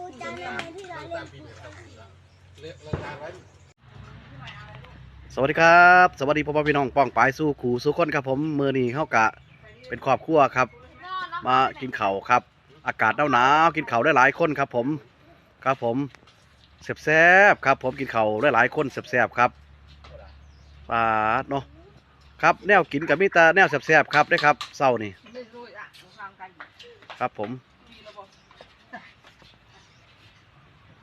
ครูจำยังไงที่เราเล่นเลิกเลิกงานไว้สวัสดีครับ สวัสดีพ่อพ่อพี่น้องป้องปายสู้ขู่สู้คนครับผมมือนี้เข้ากะเป็นครอบครัวครับ มากินเข้าวครับ อากาศหนาวๆกินเข้าวได้หลายคนครับผมครับผมแซ่บๆครับ ผมกินเข้าวได้หลายคนแซ่บๆครับปาดเนาะครับแนวกินกับมิตาแนวแซ่บๆครับได้ครับเศร้านี่ ไม่รู้อะฟังกันครับผม มีระบบ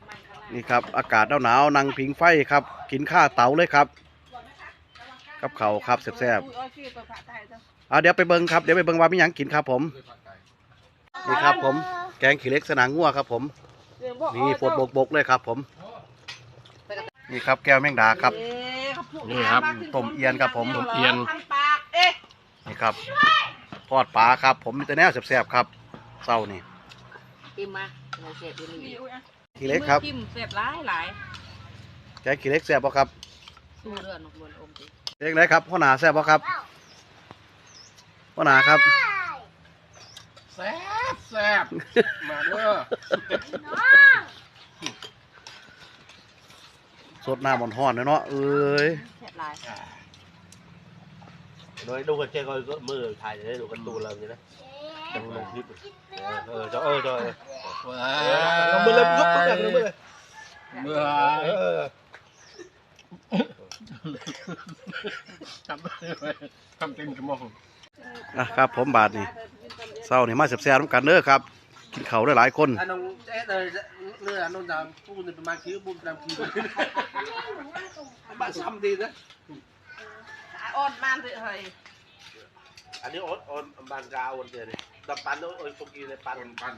มั นข้างล่างนี่ครับ อากาศหนาวๆนั่งผิงไฟครับ กินข้าวเตาเลยครับ กับข้าวครับแซ่บอุ้ยเอาชื่อตัวพระไทยเถอะๆเอาเดี๋ยวไปเบิ้งครับ เดี๋ยวไปเบิ้งว่ามีหยังกินครับผมเลิกผัดไก่นี่ครับผม แกงขี้เหล็กสนางงัวครับผมเดี๋ยวบอกนี่ฝนบกบกๆเลยครับผม นี่ครับแก้วแมงดาครับเอ๊ะเขาพูดนี่ครับต้มเอียนครับผมต้มเอียนทางปากเอ๊ะนี่ครับทอดปลาครับ ผมมีแต่แนวแซ่บๆครับเศร้านี่จิ้มมาเราเสียบอยู่นี่ ขี้เหล็กครับ จิ้มเสียบหลายหลายแกงขี้เหล็กแซ่บป่ะครับสู้เรือนนกลวนอมสิเล็กไหนครับพ่อหนาแซ่บป่ะครับพ่อหนาครับ แซ่บแซ่บมาเด้อสดน้ำมันห้อนๆเนาะเอ้ยเสียบหลาย nói đâu cần chơi coi có mưa ถ่าย để đủ con tù làm gì đấy trong lồng clip ờ cho ơi cho ơi เรา nó mưa lên giúp cũng được nó mưa เมื่อ ờ ทำได้ทำเต็มกระมองอะครับ ผมบาทนี่เศร้านี่มาแซ่บๆน้ำกันเด้อครับกินข้าวได้หลายคน anh ông chết rồi lừa anh ông làm phu thì mang cứu phu làm cứu bạn xăm đi đấy อ่อนมันเลยเฮ้ย anh ấy ôn ôn bàn gà ôn tiền này tập bán đâu ôi không kia này ปั้น bán ปั้น